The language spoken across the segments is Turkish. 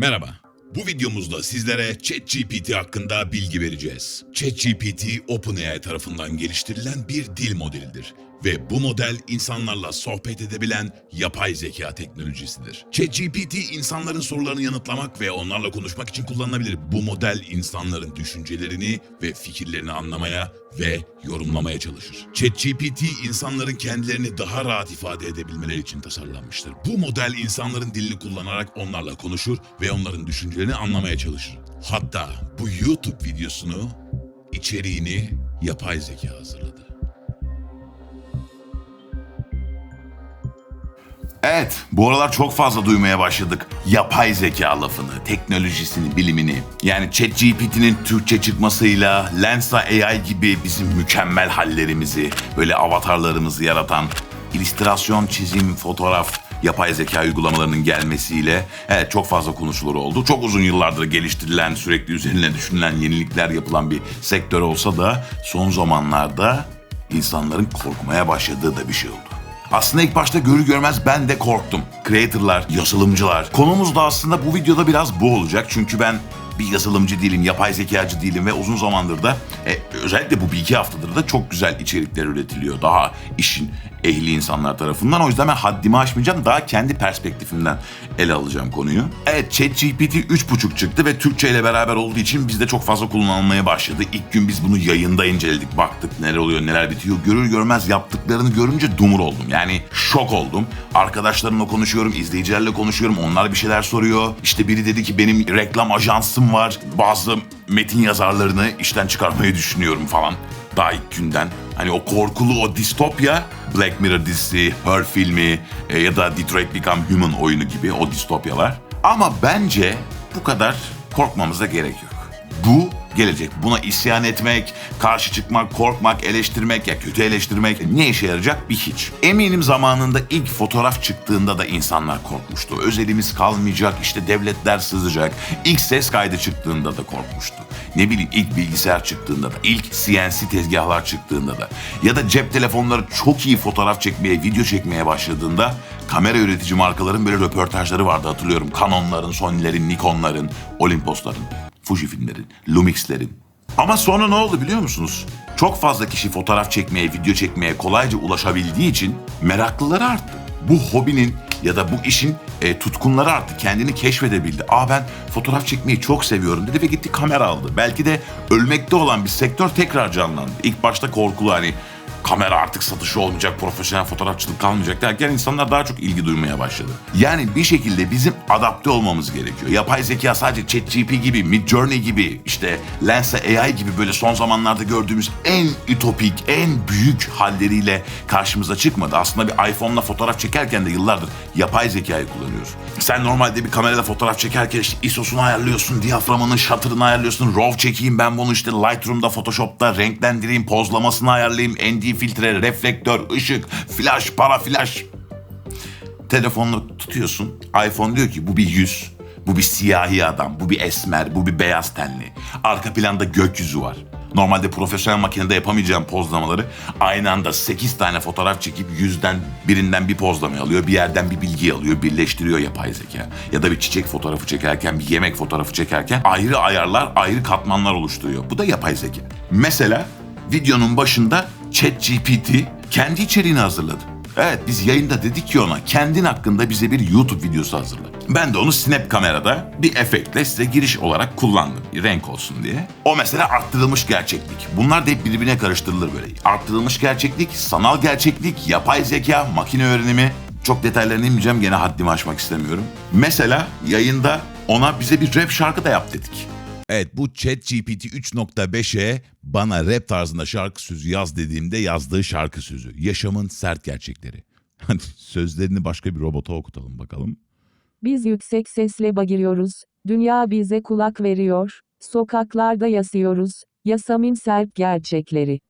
Merhaba. Bu videomuzda sizlere ChatGPT hakkında bilgi vereceğiz. ChatGPT OpenAI tarafından geliştirilen bir dil modelidir ve bu model insanlarla sohbet edebilen yapay zeka teknolojisidir. ChatGPT insanların sorularını yanıtlamak ve onlarla konuşmak için kullanılabilir. Bu model insanların düşüncelerini ve fikirlerini anlamaya ve yorumlamaya çalışır. ChatGPT insanların kendilerini daha rahat ifade edebilmeleri için tasarlanmıştır. Bu model insanların dilini kullanarak onlarla konuşur ve onların düşüncelerini anlamaya çalışır. Hatta bu YouTube videosunu içeriğini yapay zeka hazırladı. Evet, bu aralar çok fazla duymaya başladık. Yapay zeka lafını, teknolojisini, bilimini. Yani ChatGPT'nin Türkçe çıkmasıyla Lensa AI gibi bizim mükemmel hallerimizi, böyle avatarlarımızı yaratan illüstrasyon, çizim, fotoğraf, yapay zeka uygulamalarının gelmesiyle evet çok fazla konuşulur oldu. Çok uzun yıllardır geliştirilen, sürekli üzerine düşünülen, yenilikler yapılan bir sektör olsa da son zamanlarda insanların korkmaya başladığı da bir şey oldu. Aslında ilk başta görür görmez ben de korktum. Creator'lar, yazılımcılar. Konumuz da aslında bu videoda biraz bu olacak. Çünkü ben bir yazılımcı değilim, yapay zekacı değilim ve uzun zamandır da e, özellikle bu bir iki haftadır da çok güzel içerikler üretiliyor. Daha işin ehli insanlar tarafından. O yüzden ben haddimi aşmayacağım. Daha kendi perspektifimden ele alacağım konuyu. Evet ChatGPT 3.5 çıktı ve Türkçe ile beraber olduğu için bizde çok fazla kullanılmaya başladı. İlk gün biz bunu yayında inceledik. Baktık neler oluyor neler bitiyor. Görür görmez yaptıklarını görünce dumur oldum. Yani şok oldum. Arkadaşlarımla konuşuyorum, izleyicilerle konuşuyorum. Onlar bir şeyler soruyor. İşte biri dedi ki benim reklam ajansım var. Bazı metin yazarlarını işten çıkarmayı düşünüyorum falan. Daha ilk günden. Hani o korkulu o distopya Black Mirror dizisi, Her filmi e, ya da Detroit Become Human oyunu gibi o distopyalar. Ama bence bu kadar korkmamıza gerek yok. Bu gelecek. Buna isyan etmek, karşı çıkmak, korkmak, eleştirmek ya kötü eleştirmek ne işe yarayacak bir hiç. Eminim zamanında ilk fotoğraf çıktığında da insanlar korkmuştu. Özelimiz kalmayacak, işte devletler sızacak. İlk ses kaydı çıktığında da korkmuştu. Ne bileyim ilk bilgisayar çıktığında da, ilk CNC tezgahlar çıktığında da ya da cep telefonları çok iyi fotoğraf çekmeye, video çekmeye başladığında kamera üretici markaların böyle röportajları vardı hatırlıyorum. Canon'ların, Sony'lerin, Nikon'ların, Olimpos'ların. Fujifilmlerin, Lumix'lerin. Ama sonra ne oldu biliyor musunuz? Çok fazla kişi fotoğraf çekmeye, video çekmeye kolayca ulaşabildiği için meraklıları arttı. Bu hobinin ya da bu işin e, tutkunları arttı. Kendini keşfedebildi. Aa ben fotoğraf çekmeyi çok seviyorum dedi ve gitti kamera aldı. Belki de ölmekte olan bir sektör tekrar canlandı. İlk başta korkulu hani kamera artık satışı olmayacak, profesyonel fotoğrafçılık kalmayacak derken insanlar daha çok ilgi duymaya başladı. Yani bir şekilde bizim adapte olmamız gerekiyor. Yapay zeka sadece ChatGPT gibi, Midjourney gibi, işte Lensa AI gibi böyle son zamanlarda gördüğümüz en ütopik, en büyük halleriyle karşımıza çıkmadı. Aslında bir iPhone'la fotoğraf çekerken de yıllardır yapay zekayı kullanıyoruz. Sen normalde bir kamerayla fotoğraf çekerken işte ISO'sunu ayarlıyorsun, diyaframının shutter'ını ayarlıyorsun, RAW çekeyim ben bunu işte Lightroom'da, Photoshop'ta renklendireyim, pozlamasını ayarlayayım, ND filtre, reflektör, ışık, flash, para flash. Telefonunu tutuyorsun. iPhone diyor ki bu bir yüz. Bu bir siyahi adam, bu bir esmer, bu bir beyaz tenli. Arka planda gökyüzü var. Normalde profesyonel makinede yapamayacağım pozlamaları aynı anda 8 tane fotoğraf çekip yüzden birinden bir pozlamayı alıyor, bir yerden bir bilgi alıyor, birleştiriyor yapay zeka. Ya da bir çiçek fotoğrafı çekerken, bir yemek fotoğrafı çekerken ayrı ayarlar, ayrı katmanlar oluşturuyor. Bu da yapay zeka. Mesela videonun başında ChatGPT kendi içeriğini hazırladı. Evet biz yayında dedik ki ona kendin hakkında bize bir YouTube videosu hazırla. Ben de onu Snap kamerada bir efektle size giriş olarak kullandım. Renk olsun diye. O mesela arttırılmış gerçeklik. Bunlar da hep birbirine karıştırılır böyle. Arttırılmış gerçeklik, sanal gerçeklik, yapay zeka, makine öğrenimi. Çok detaylarına inmeyeceğim gene haddimi aşmak istemiyorum. Mesela yayında ona bize bir rap şarkı da yap dedik. Evet bu ChatGPT 3.5'e bana rap tarzında şarkı sözü yaz dediğimde yazdığı şarkı sözü. Yaşamın sert gerçekleri. Hadi sözlerini başka bir robota okutalım bakalım. Biz yüksek sesle bağırıyoruz, dünya bize kulak veriyor, sokaklarda yasıyoruz, yasamın sert gerçekleri.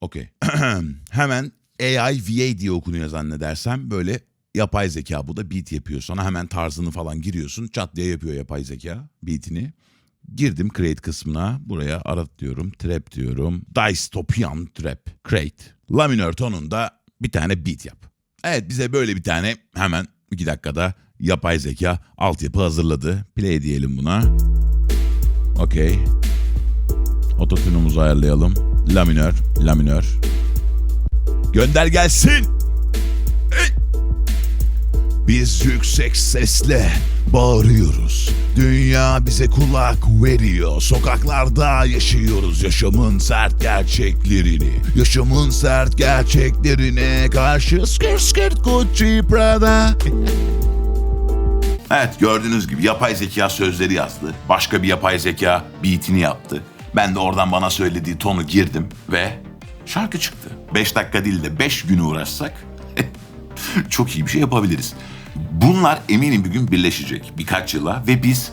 Okey. hemen AI VA diye okunuyor zannedersem böyle yapay zeka bu da beat yapıyor. Sana hemen tarzını falan giriyorsun çat diye yapıyor yapay zeka beatini. Girdim create kısmına. Buraya arat diyorum. Trap diyorum. Dystopian trap. Create. La minör tonunda bir tane beat yap. Evet bize böyle bir tane hemen iki dakikada yapay zeka altyapı hazırladı. Play diyelim buna. Okey. Ototunumuzu ayarlayalım. La minör, la minör. Gönder gelsin. Biz yüksek sesle bağırıyoruz. Dünya bize kulak veriyor. Sokaklarda yaşıyoruz yaşamın sert gerçeklerini. Yaşamın sert gerçeklerine karşı skir skir Gucci Prada. Evet gördüğünüz gibi yapay zeka sözleri yazdı. Başka bir yapay zeka beatini yaptı. Ben de oradan bana söylediği tonu girdim ve şarkı çıktı. 5 dakika değil de 5 gün uğraşsak çok iyi bir şey yapabiliriz. Bunlar eminim bir gün birleşecek birkaç yıla ve biz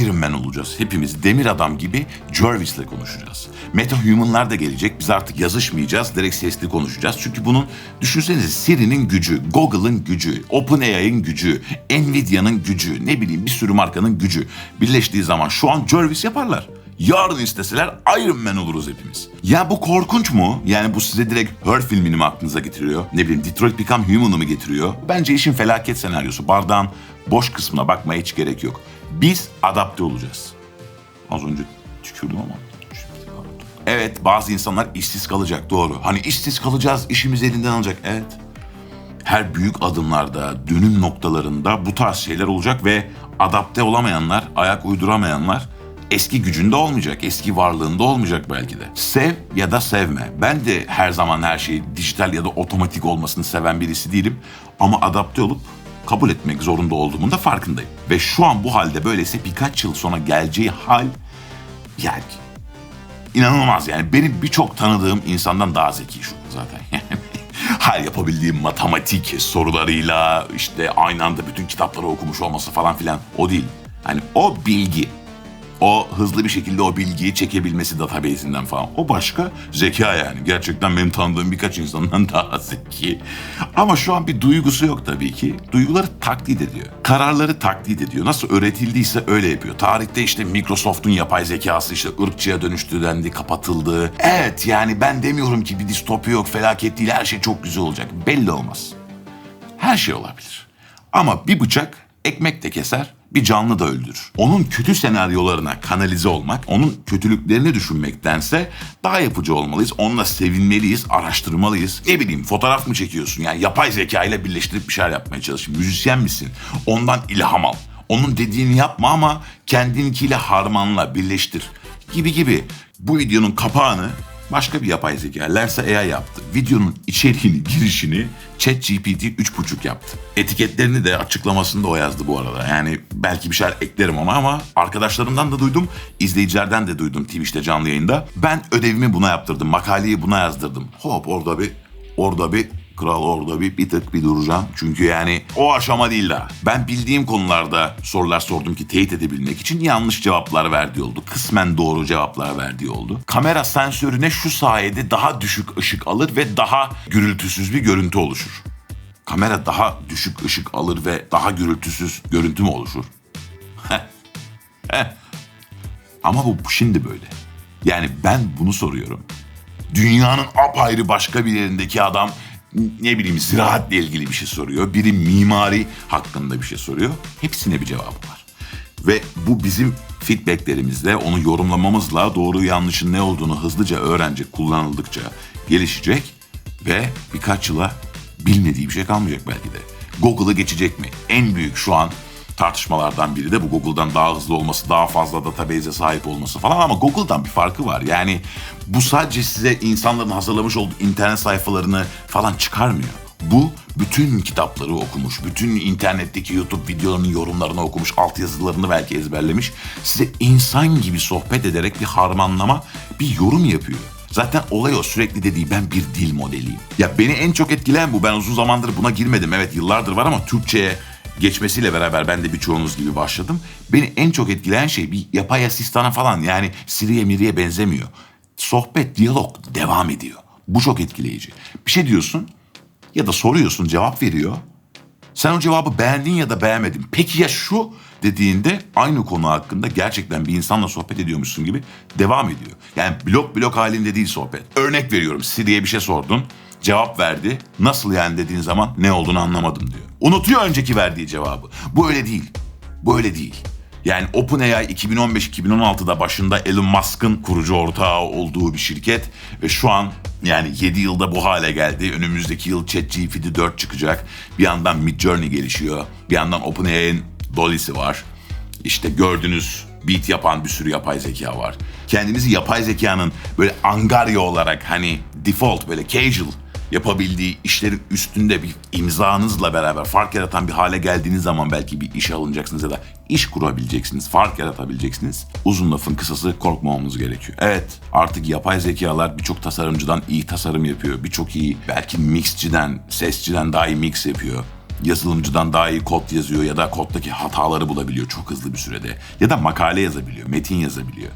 Iron Man olacağız. Hepimiz demir adam gibi Jervis'le konuşacağız. Meta Human'lar da gelecek. Biz artık yazışmayacağız. Direkt sesli konuşacağız. Çünkü bunun düşünsenize Siri'nin gücü, Google'ın gücü, OpenAI'ın gücü, Nvidia'nın gücü, ne bileyim bir sürü markanın gücü birleştiği zaman şu an Jervis yaparlar. Yarın isteseler Iron Man oluruz hepimiz. Ya bu korkunç mu? Yani bu size direkt Her filmini mi aklınıza getiriyor? Ne bileyim Detroit Become Human'ı mı getiriyor? Bence işin felaket senaryosu. Bardağın boş kısmına bakmaya hiç gerek yok. Biz adapte olacağız. Az önce tükürdüm ama. Evet bazı insanlar işsiz kalacak doğru. Hani işsiz kalacağız işimiz elinden alacak. Evet. Her büyük adımlarda, dönüm noktalarında bu tarz şeyler olacak ve adapte olamayanlar, ayak uyduramayanlar eski gücünde olmayacak, eski varlığında olmayacak belki de. Sev ya da sevme. Ben de her zaman her şeyi dijital ya da otomatik olmasını seven birisi değilim. Ama adapte olup kabul etmek zorunda olduğumun da farkındayım. Ve şu an bu halde böylese birkaç yıl sonra geleceği hal yani inanılmaz yani. Benim birçok tanıdığım insandan daha zeki şu zaten. Her yapabildiğim matematik sorularıyla işte aynı anda bütün kitapları okumuş olması falan filan o değil. Hani o bilgi. O hızlı bir şekilde o bilgiyi çekebilmesi database'inden falan. O başka zeka yani. Gerçekten benim tanıdığım birkaç insandan daha zeki. Ama şu an bir duygusu yok tabii ki. Duyguları taklit ediyor. Kararları taklit ediyor. Nasıl öğretildiyse öyle yapıyor. Tarihte işte Microsoft'un yapay zekası işte ırkçıya dönüştü dendi, kapatıldı. Evet yani ben demiyorum ki bir distopya yok, felaket değil, her şey çok güzel olacak. Belli olmaz. Her şey olabilir. Ama bir bıçak ekmek de keser, bir canlı da öldürür. Onun kötü senaryolarına kanalize olmak, onun kötülüklerini düşünmektense daha yapıcı olmalıyız. Onunla sevinmeliyiz, araştırmalıyız. Ne bileyim fotoğraf mı çekiyorsun? Yani yapay zeka ile birleştirip bir şeyler yapmaya çalış. Müzisyen misin? Ondan ilham al. Onun dediğini yapma ama kendinkiyle harmanla, birleştir. Gibi gibi. Bu videonun kapağını başka bir yapay zeka Lensa AI yaptı. Videonun içeriğini, girişini ChatGPT 3.5 yaptı. Etiketlerini de açıklamasında o yazdı bu arada. Yani belki bir şeyler eklerim ama ama arkadaşlarımdan da duydum, izleyicilerden de duydum Twitch'te canlı yayında. Ben ödevimi buna yaptırdım, makaleyi buna yazdırdım. Hop orada bir, orada bir Kral orada bir, bir tık bir duracağım. Çünkü yani o aşama değil daha. Ben bildiğim konularda sorular sordum ki teyit edebilmek için yanlış cevaplar verdiği oldu. Kısmen doğru cevaplar verdiği oldu. Kamera sensörüne şu sayede daha düşük ışık alır ve daha gürültüsüz bir görüntü oluşur. Kamera daha düşük ışık alır ve daha gürültüsüz görüntü mü oluşur? Ama bu şimdi böyle. Yani ben bunu soruyorum. Dünyanın apayrı başka bir yerindeki adam ne bileyim ziraatle ilgili bir şey soruyor. Biri mimari hakkında bir şey soruyor. Hepsine bir cevabı var. Ve bu bizim feedbacklerimizle, onu yorumlamamızla doğru yanlışın ne olduğunu hızlıca öğrenecek, kullanıldıkça gelişecek ve birkaç yıla bilmediği bir şey kalmayacak belki de. Google'ı geçecek mi? En büyük şu an tartışmalardan biri de bu Google'dan daha hızlı olması, daha fazla database'e sahip olması falan ama Google'dan bir farkı var. Yani bu sadece size insanların hazırlamış olduğu internet sayfalarını falan çıkarmıyor. Bu bütün kitapları okumuş, bütün internetteki YouTube videolarının yorumlarını okumuş, altyazılarını belki ezberlemiş. Size insan gibi sohbet ederek bir harmanlama, bir yorum yapıyor. Zaten olay o sürekli dediği ben bir dil modeliyim. Ya beni en çok etkileyen bu. Ben uzun zamandır buna girmedim. Evet yıllardır var ama Türkçe'ye geçmesiyle beraber ben de birçoğunuz gibi başladım. Beni en çok etkileyen şey bir yapay asistana falan yani Siri'ye Miri'ye benzemiyor. Sohbet, diyalog devam ediyor. Bu çok etkileyici. Bir şey diyorsun ya da soruyorsun cevap veriyor. Sen o cevabı beğendin ya da beğenmedin. Peki ya şu dediğinde aynı konu hakkında gerçekten bir insanla sohbet ediyormuşsun gibi devam ediyor. Yani blok blok halinde değil sohbet. Örnek veriyorum Siri'ye bir şey sordun. Cevap verdi. Nasıl yani dediğin zaman ne olduğunu anlamadım diyor. Unutuyor önceki verdiği cevabı. Bu öyle değil. Bu öyle değil. Yani OpenAI 2015-2016'da başında Elon Musk'ın kurucu ortağı olduğu bir şirket ve şu an yani 7 yılda bu hale geldi. Önümüzdeki yıl ChatGPT 4 çıkacak. Bir yandan Midjourney gelişiyor. Bir yandan OpenAI'nin Dolly'si var. İşte gördüğünüz beat yapan bir sürü yapay zeka var. Kendinizi yapay zekanın böyle angarya olarak hani default böyle casual yapabildiği işlerin üstünde bir imzanızla beraber fark yaratan bir hale geldiğiniz zaman belki bir işe alınacaksınız ya da iş kurabileceksiniz, fark yaratabileceksiniz. Uzun lafın kısası korkmamamız gerekiyor. Evet artık yapay zekalar birçok tasarımcıdan iyi tasarım yapıyor. Birçok iyi belki mixçiden, sesçiden daha iyi mix yapıyor yazılımcıdan daha iyi kod yazıyor ya da koddaki hataları bulabiliyor çok hızlı bir sürede. Ya da makale yazabiliyor, metin yazabiliyor.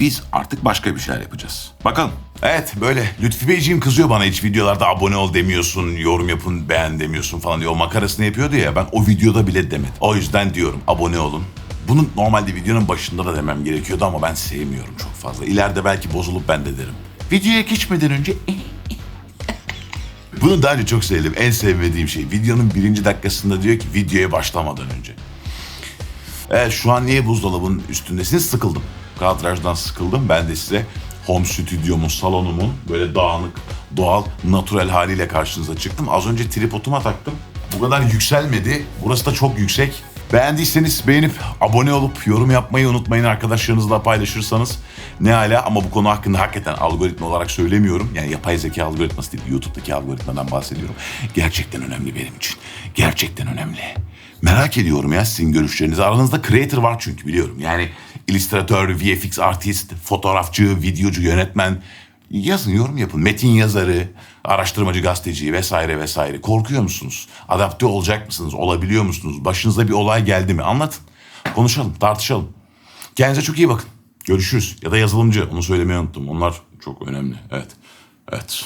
Biz artık başka bir şeyler yapacağız. Bakalım. Evet böyle Lütfi Beyciğim kızıyor bana hiç videolarda abone ol demiyorsun, yorum yapın beğen demiyorsun falan diyor. O makarasını yapıyordu ya ben o videoda bile demedim. O yüzden diyorum abone olun. Bunu normalde videonun başında da demem gerekiyordu ama ben sevmiyorum çok fazla. İleride belki bozulup ben de derim. Videoya geçmeden önce bunu daha önce çok sevdim. En sevmediğim şey. Videonun birinci dakikasında diyor ki videoya başlamadan önce. Evet şu an niye buzdolabının üstündesiniz? Sıkıldım. Kadrajdan sıkıldım. Ben de size home stüdyomun, salonumun böyle dağınık, doğal, natural haliyle karşınıza çıktım. Az önce tripoduma taktım. Bu kadar yükselmedi. Burası da çok yüksek. Beğendiyseniz beğenip abone olup yorum yapmayı unutmayın arkadaşlarınızla paylaşırsanız ne hala ama bu konu hakkında hakikaten algoritma olarak söylemiyorum. Yani yapay zeka algoritması değil YouTube'daki algoritmadan bahsediyorum. Gerçekten önemli benim için. Gerçekten önemli. Merak ediyorum ya sizin görüşlerinizi. Aranızda creator var çünkü biliyorum. Yani illüstratör, VFX artist, fotoğrafçı, videocu, yönetmen. Yazın, yorum yapın. Metin yazarı, araştırmacı, gazeteci vesaire vesaire. Korkuyor musunuz? Adapte olacak mısınız? Olabiliyor musunuz? Başınıza bir olay geldi mi? Anlatın. Konuşalım, tartışalım. Kendinize çok iyi bakın. Görüşürüz. Ya da yazılımcı. Onu söylemeyi unuttum. Onlar çok önemli. Evet. Evet.